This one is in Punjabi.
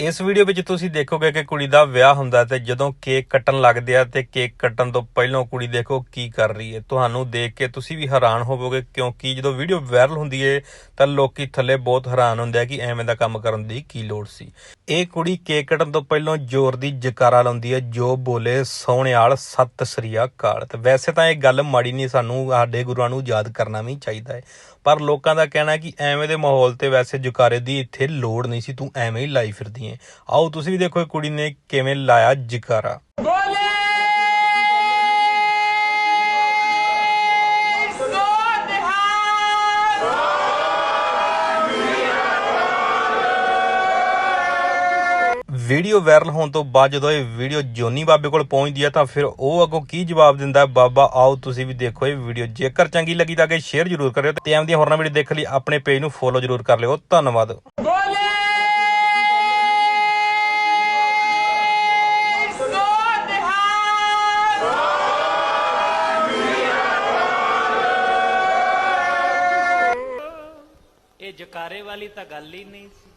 ਇਸ ਵੀਡੀਓ ਵਿੱਚ ਤੁਸੀਂ ਦੇਖੋਗੇ ਕਿ ਕੁੜੀ ਦਾ ਵਿਆਹ ਹੁੰਦਾ ਤੇ ਜਦੋਂ ਕੇਕ ਕੱਟਣ ਲੱਗਦੇ ਆ ਤੇ ਕੇਕ ਕੱਟਣ ਤੋਂ ਪਹਿਲਾਂ ਕੁੜੀ ਦੇਖੋ ਕੀ ਕਰ ਰਹੀ ਹੈ। ਤੁਹਾਨੂੰ ਦੇਖ ਕੇ ਤੁਸੀਂ ਵੀ ਹੈਰਾਨ ਹੋਵੋਗੇ ਕਿਉਂਕਿ ਜਦੋਂ ਵੀਡੀਓ ਵਾਇਰਲ ਹੁੰਦੀ ਹੈ ਤਾਂ ਲੋਕੀ ਥੱਲੇ ਬਹੁਤ ਹੈਰਾਨ ਹੁੰਦੇ ਆ ਕਿ ਐਵੇਂ ਦਾ ਕੰਮ ਕਰਨ ਦੀ ਕੀ ਲੋੜ ਸੀ। ਇਹ ਕੁੜੀ ਕੇਕ ਕੱਟਣ ਤੋਂ ਪਹਿਲਾਂ ਜ਼ੋਰ ਦੀ ਜਕਾਰਾ ਲਾਉਂਦੀ ਹੈ ਜੋ ਬੋਲੇ, ਸੋਹਣਿਆਲ, ਸਤਿ ਸ੍ਰੀ ਅਕਾਲ। ਤੇ ਵੈਸੇ ਤਾਂ ਇਹ ਗੱਲ ਮਾੜੀ ਨਹੀਂ, ਸਾਨੂੰ ਸਾਡੇ ਗੁਰੂਆਂ ਨੂੰ ਯਾਦ ਕਰਨਾ ਵੀ ਚਾਹੀਦਾ ਹੈ ਪਰ ਲੋਕਾਂ ਦਾ ਕਹਿਣਾ ਕਿ ਐਵੇਂ ਦੇ ਮਾਹੌਲ ਤੇ ਵੈਸੇ ਜੁਕਾਰੇ ਦੀ ਇੱਥੇ ਲੋੜ ਨਹੀਂ ਸੀ, ਤੂੰ ਐਵੇਂ ਹੀ ਲਾਈ ਫਿਰਦੀ ਹੈ। ਆਓ ਤੁਸੀਂ ਵੀ ਦੇਖੋ ਇਹ ਕੁੜੀ ਨੇ ਕਿਵੇਂ ਲਾਇਆ ਜਕਾਰਾ। ਵੀਡੀਓ ਵਾਇਰਲ ਹੋਣ ਤੋਂ ਬਾਅਦ ਜਦੋਂ ਇਹ ਵੀਡੀਓ ਜੋਨੀ ਬਾਬੇ ਕੋਲ ਪਹੁੰਚਦੀ ਹੈ ਤਾਂ ਫਿਰ ਉਹ ਅੱਗੋਂ ਕੀ ਜਵਾਬ ਦਿੰਦਾ ਹੈ? ਬਾਬਾ ਆਓ ਤੁਸੀਂ ਵੀ ਦੇਖੋ ਇਹ ਵੀਡੀਓ। ਜੇਕਰ ਚੰਗੀ ਲੱਗੀ ਤਾਂ ਕਿ ਸ਼ੇਅਰ ਜ਼ਰੂਰ ਕਰਿਓ ਤੇ ਐਵੇਂ ਦੀਆਂ ਹੋਰਨਾਂ ਵੀਡੀਓ ਦੇਖਣ ਲਈ ਆਪਣੇ ਪੇਜ ਨੂੰ ਫੋਲੋ ਜ਼ਰੂਰ ਕਰ ਲਿਓ। ਧੰਨਵਾਦ। ਇਹ ਜਕਾਰੇ ਵਾਲੀ ਤਾਂ ਗੱਲ ਹੀ ਨਹੀਂ ਸੀ।